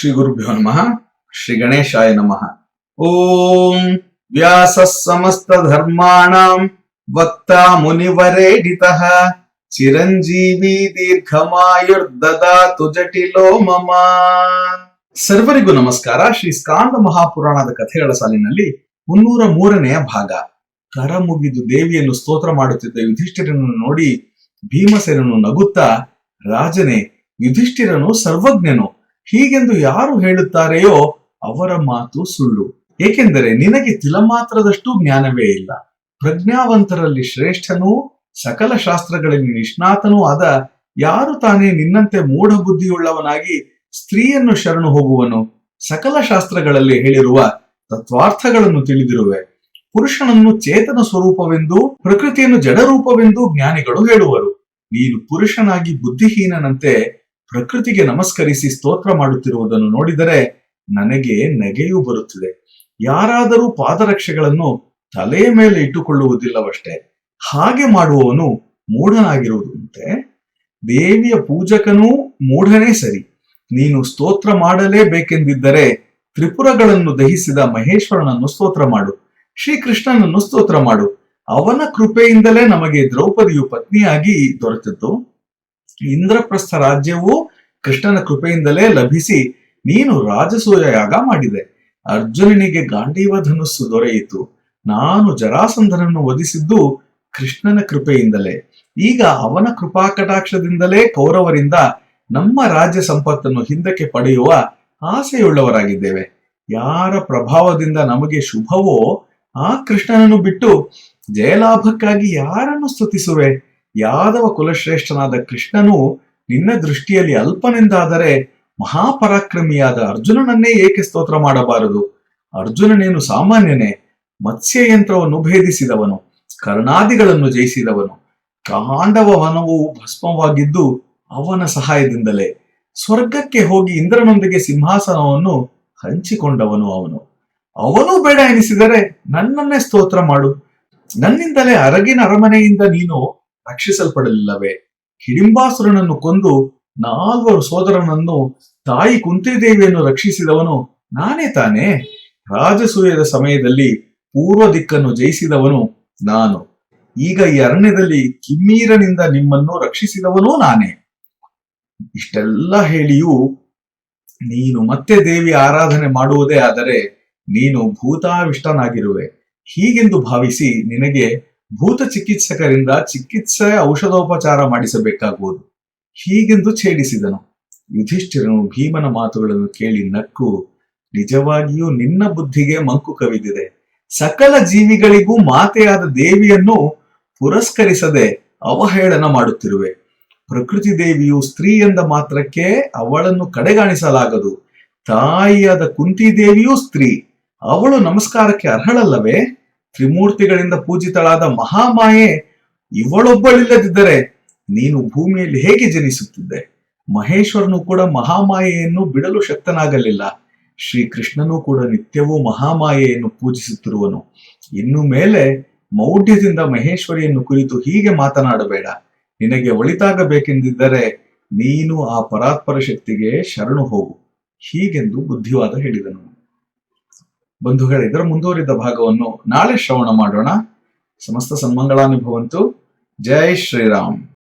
ಶ್ರೀ ಗುರುಭ್ಯೋ ನಮಃ. ಶ್ರೀ ಗಣೇಶಾಯ ನಮಃ. ಓಂ ವ್ಯಾಸ ಸಮಸ್ತ ಧರ್ಮಾಣಾಂ ವಕ್ತ ಮುನಿವರೇಡಿತಃ ಚಿರಂಜೀವಿ ದೀರ್ಘಮಾಯುರ್ದದಾತು ಜಟಿಲೋ ಮಮ. ಸರ್ವರಿಗೂ ನಮಸ್ಕಾರ. ಶ್ರೀ ಸ್ಕಾಂದ ಮಹಾಪುರಾಣದ ಕಥೆಗಳ ಸಾಲಿನಲ್ಲಿ ಮುನ್ನೂರ ಮೂರನೆಯ ಭಾಗ. ಕರ ಮುಗಿದು ದೇವಿಯನ್ನು ಸ್ತೋತ್ರ ಮಾಡುತ್ತಿದ್ದ ಯುಧಿಷ್ಠಿರನನ್ನು ನೋಡಿ ಭೀಮಸೇನನು ನಗುತ್ತಾ, ರಾಜನೇ, ಯುಧಿಷ್ಠಿರನು ಸರ್ವಜ್ಞನು. ಹೀಗೆಂದು ಯಾರು ಹೇಳುತ್ತಾರೆಯೋ ಅವರ ಮಾತು ಸುಳ್ಳು. ಏಕೆಂದರೆ ನಿನಗೆ ತಿಲಮಾತ್ರದಷ್ಟು ಜ್ಞಾನವೇ ಇಲ್ಲ. ಪ್ರಜ್ಞಾವಂತರಲ್ಲಿ ಶ್ರೇಷ್ಠನೂ ಸಕಲ ಶಾಸ್ತ್ರಗಳಲ್ಲಿ ನಿಷ್ಣಾತನೂ ಆದ ಯಾರು ತಾನೇ ನಿನ್ನಂತೆ ಮೂಢ ಬುದ್ಧಿಯುಳ್ಳವನಾಗಿ ಸ್ತ್ರೀಯನ್ನು ಶರಣು ಹೋಗುವನು? ಸಕಲ ಶಾಸ್ತ್ರಗಳಲ್ಲಿ ಹೇಳಿರುವ ತತ್ವಾರ್ಥಗಳನ್ನು ತಿಳಿದಿರುವೆ. ಪುರುಷನನ್ನು ಚೇತನ ಸ್ವರೂಪವೆಂದು ಪ್ರಕೃತಿಯನ್ನು ಜಡರೂಪವೆಂದು ಜ್ಞಾನಿಗಳು ಹೇಳುವರು. ನೀನು ಪುರುಷನಾಗಿ ಬುದ್ಧಿಹೀನನಂತೆ ಪ್ರಕೃತಿಗೆ ನಮಸ್ಕರಿಸಿ ಸ್ತೋತ್ರ ಮಾಡುತ್ತಿರುವುದನ್ನು ನೋಡಿದರೆ ನನಗೆ ನೆಗೆಯೂ ಬರುತ್ತಿದೆ. ಯಾರಾದರೂ ಪಾದರಕ್ಷೆಗಳನ್ನು ತಲೆಯ ಮೇಲೆ ಇಟ್ಟುಕೊಳ್ಳುವುದಿಲ್ಲವಷ್ಟೇ, ಹಾಗೆ ಮಾಡುವವನು ಮೂಢನಾಗಿರುವುದಂತೆ ದೇವಿಯ ಪೂಜಕನೂ ಮೂಢನೇ ಸರಿ. ನೀನು ಸ್ತೋತ್ರ ಮಾಡಲೇಬೇಕೆಂದಿದ್ದರೆ ತ್ರಿಪುರಗಳನ್ನು ದಹಿಸಿದ ಮಹೇಶ್ವರನನ್ನು ಸ್ತೋತ್ರ ಮಾಡು, ಶ್ರೀಕೃಷ್ಣನನ್ನು ಸ್ತೋತ್ರ ಮಾಡು. ಅವನ ಕೃಪೆಯಿಂದಲೇ ನಮಗೆ ದ್ರೌಪದಿಯು ಪತ್ನಿಯಾಗಿ ದೊರೆತಿತ್ತು ಇಂದ್ರಪ್ರಸ್ಥ ರಾಜ್ಯವು ಕೃಷ್ಣನ ಕೃಪೆಯಿಂದಲೇ ಲಭಿಸಿ ನೀನು ರಾಜಸೂಯ ಯಾಗ ಮಾಡಿದೆ. ಅರ್ಜುನನಿಗೆ ಗಾಂಡೀವ ಧನುಸ್ಸು ದೊರೆಯಿತು. ನಾನು ಜರಾಸಂಧನನ್ನು ವಧಿಸಿದ್ದು ಕೃಷ್ಣನ ಕೃಪೆಯಿಂದಲೇ. ಈಗ ಅವನ ಕೃಪಾಕಟಾಕ್ಷದಿಂದಲೇ ಕೌರವರಿಂದ ನಮ್ಮ ರಾಜ್ಯ ಸಂಪತ್ತನ್ನು ಹಿಂದಕ್ಕೆ ಪಡೆಯುವ ಆಸೆಯುಳ್ಳವರಾಗಿದ್ದೇವೆ. ಯಾರ ಪ್ರಭಾವದಿಂದ ನಮಗೆ ಶುಭವೋ ಆ ಕೃಷ್ಣನನ್ನು ಬಿಟ್ಟು ಜಯಲಾಭಕ್ಕಾಗಿ ಯಾರನ್ನು ಸ್ತುತಿಸುವೆ? ಯಾದವ ಕುಲಶ್ರೇಷ್ಠನಾದ ಕೃಷ್ಣನು ನಿನ್ನ ದೃಷ್ಟಿಯಲ್ಲಿ ಅಲ್ಪನೆಂದಾದರೆ ಮಹಾಪರಾಕ್ರಮಿಯಾದ ಅರ್ಜುನನನ್ನೇ ಏಕೆ ಸ್ತೋತ್ರ ಮಾಡಬಾರದು? ಅರ್ಜುನನೇನು ಸಾಮಾನ್ಯನೇ? ಮತ್ಸ್ಯ ಯಂತ್ರವನ್ನು ಭೇದಿಸಿದವನು, ಕರ್ಣಾದಿಗಳನ್ನು ಜಯಿಸಿದವನು ಕಾಂಡವ ವನವು ಭಸ್ಮವಾಗಿದ್ದು ಅವನ ಸಹಾಯದಿಂದಲೇ. ಸ್ವರ್ಗಕ್ಕೆ ಹೋಗಿ ಇಂದ್ರನೊಂದಿಗೆ ಸಿಂಹಾಸನವನ್ನು ಹಂಚಿಕೊಂಡವನು ಅವನು. ಅವನು ಬೇಡ ಎನಿಸಿದರೆ ನನ್ನನ್ನೇ ಸ್ತೋತ್ರ ಮಾಡು. ನನ್ನಿಂದಲೇ ಅರಗಿನ ಅರಮನೆಯಿಂದ ನೀನು ರಕ್ಷಿಸಲ್ಪಡಲಿಲ್ಲವೇ? ಹಿಡಿಂಬಾಸುರನನ್ನು ಕೊಂದು ನಾಲ್ವರು ಸೋದರನನ್ನು ತಾಯಿ ಕುಂತಿದೇವಿಯನ್ನು ರಕ್ಷಿಸಿದವನು ನಾನೇ ತಾನೇ? ರಾಜಸೂಯದ ಸಮಯದಲ್ಲಿ ಪೂರ್ವ ದಿಕ್ಕನ್ನು ಜಯಿಸಿದವನು ನಾನು. ಈಗ ಈ ಅರಣ್ಯದಲ್ಲಿ ಕಿಮ್ಮೀರನಿಂದ ನಿಮ್ಮನ್ನು ರಕ್ಷಿಸಿದವನೂ ನಾನೇ. ಇಷ್ಟೆಲ್ಲ ಹೇಳಿಯೂ ನೀನು ಮತ್ತೆ ದೇವಿ ಆರಾಧನೆ ಮಾಡುವುದೇ ಆದರೆ ನೀನು ಭೂತಾವಿಷ್ಟನಾಗಿರುವೆ. ಹೀಗೆಂದು ಭಾವಿಸಿ ನಿನಗೆ ಭೂತ ಚಿಕಿತ್ಸಕರಿಂದ ಚಿಕಿತ್ಸೆ ಔಷಧೋಪಚಾರ ಮಾಡಿಸಬೇಕಾಗುವುದು. ಹೀಗೆಂದು ಛೇಡಿಸಿದನು. ಯುಧಿಷ್ಠಿರನು ಭೀಮನ ಮಾತುಗಳನ್ನು ಕೇಳಿ ನಕ್ಕು, ನಿಜವಾಗಿಯೂ ನಿನ್ನ ಬುದ್ಧಿಗೆ ಮಂಕು ಕವಿದಿದೆ. ಸಕಲ ಜೀವಿಗಳಿಗೂ ಮಾತೆಯಾದ ದೇವಿಯನ್ನು ಪುರಸ್ಕರಿಸದೆ ಅವಹೇಳನ ಮಾಡುತ್ತಿರುವೆ. ಪ್ರಕೃತಿ ದೇವಿಯು ಸ್ತ್ರೀ ಎಂದ ಮಾತ್ರಕ್ಕೆ ಅವಳನ್ನು ಕಡೆಗಾಣಿಸಲಾಗದು. ತಾಯಿಯಾದ ಕುಂತಿದೇವಿಯೂ ಸ್ತ್ರೀ. ಅವಳು ನಮಸ್ಕಾರಕ್ಕೆ ಅರ್ಹಳಲ್ಲವೇ? ತ್ರಿಮೂರ್ತಿಗಳಿಂದ ಪೂಜಿತಳಾದ ಮಹಾಮಾಯೆ ಇವಳೊಬ್ಬಳಿಲ್ಲದಿದ್ದರೆ ನೀನು ಭೂಮಿಯಲ್ಲಿ ಹೇಗೆ ಜನಿಸುತ್ತಿದ್ದೆ? ಮಹೇಶ್ವರನು ಕೂಡ ಮಹಾಮಾಯೆಯನ್ನು ಬಿಡಲು ಶಕ್ತನಾಗಲಿಲ್ಲ. ಶ್ರೀಕೃಷ್ಣನು ಕೂಡ ನಿತ್ಯವೂ ಮಹಾಮಾಯೆಯನ್ನು ಪೂಜಿಸುತ್ತಿರುವನು. ಇನ್ನು ಮೇಲೆ ಮೌಢ್ಯದಿಂದ ಮಹೇಶ್ವರಿಯನ್ನು ಕುರಿತು ಹೀಗೆ ಮಾತನಾಡಬೇಡ. ನಿನಗೆ ಒಳಿತಾಗಬೇಕೆಂದಿದ್ದರೆ ನೀನು ಆ ಪರಾತ್ಪರ ಶಕ್ತಿಗೆ ಶರಣು ಹೋಗು. ಹೀಗೆಂದು ಬುದ್ಧಿವಾದ ಹೇಳಿದನು. ಬಂಧುಗಳೇ ಇದರ ಮುಂದುವರಿದ ಭಾಗವನ್ನು ನಾಳೆ ಶ್ರವಣ ಮಾಡೋಣ. ಸಮಸ್ತ ಸನ್ಮಂಗಳಾನುಭವಂತು. ಜೈ ಶ್ರೀರಾಮ್.